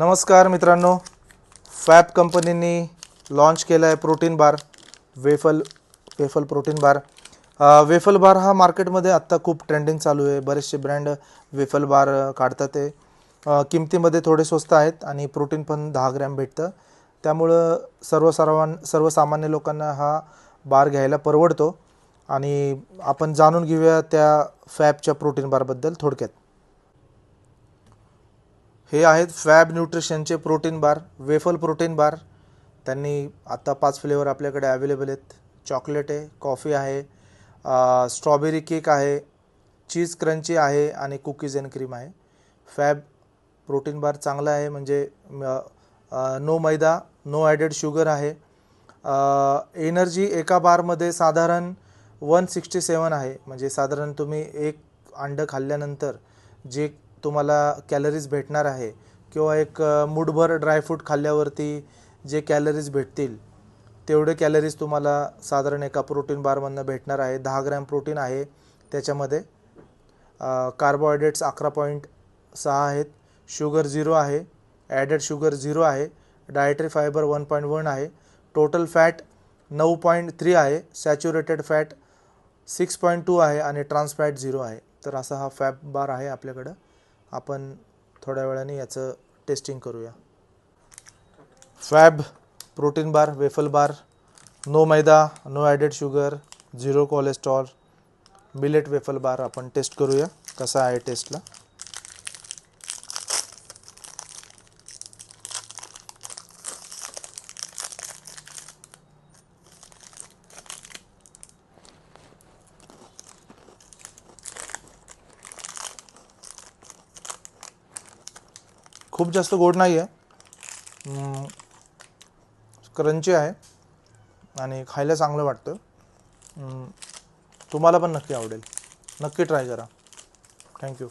नमस्कार मित्रांनो. फॅब कंपनीने लॉन्च केला आहे protein bar waffle waffle protein bar. Waffle bar हा मार्केटमध्ये आत्ता खूप ट्रेंडिंग चालू आहे. बरेचसे ब्रँड वेफल बार काढतात ते. किमतीमध्ये थोडे स्वस्त आहेत आणि प्रोटीन पण दहा ग्रॅम भेटतं. त्यामुळं सर्वसार्वां सर्वसामान्य लोकांना हा बार घ्यायला परवडतो. आणि आपण जाणून घेऊया त्या फॅबच्या प्रोटीन बारबद्दल थोडक्यात. हे आहेत fab न्यूट्रिशनचे protein bar waffle protein bar. त्यांनी आत्ता पाच फ्लेवर आपल्याकडे अवेलेबल आहेत. चॉकलेट आहे कॉफी आहे स्ट्रॉबेरी केक आहे चीज क्रंची आहे आणि कुकीज अँड क्रीम आहे. फॅब प्रोटीन बार चांगला आहे म्हणजे no maida no added sugar आहे. एनर्जी एका बारमध्ये साधारण वन सिक्स्टी सेवन आहे. म्हणजे साधारण तुम्ही एक अंडं खाल्ल्यानंतर जे तुम्हाला कॅलरीज भेटणार आहे. किंवा एक मूडभर मुठभर ड्रायफ्रूट खाल्ल्यावरती जे कॅलरीज भेटतील तेवढे कॅलरीज तुम्हाला साधारण एका प्रोटीन बारमधनं भेटणार आहे. दहा ग्रॅम प्रोटीन आहे त्याच्यामध्ये. कार्बोहायड्रेट्स अकरा पॉईंट सहा आहेत. शुगर झिरो आहे. ॲडेड शुगर झिरो आहे. Dietary fibre one point one आहे. टोटल फॅट नऊ पॉईंट थ्री आहे. Saturated fat six point two आहे. आणि ट्रान्सफॅट झिरो आहे. तर असा हा फॅब बार आहे आपल्याकडं. आपण थोड्या वेळाने याचं टेस्टिंग करूया. Fab protein bar waffle bar no maida no added sugar zero cholesterol millet waffle bar आपण टेस्ट करूया कसा आहे टेस्टला खूप जास्त गोड नाही आहे. क्रंची आहे आणि खायला चांगलं वाटतं. तुम्हाला पण नक्की आवडेल. नक्की ट्राय करा. थँक्यू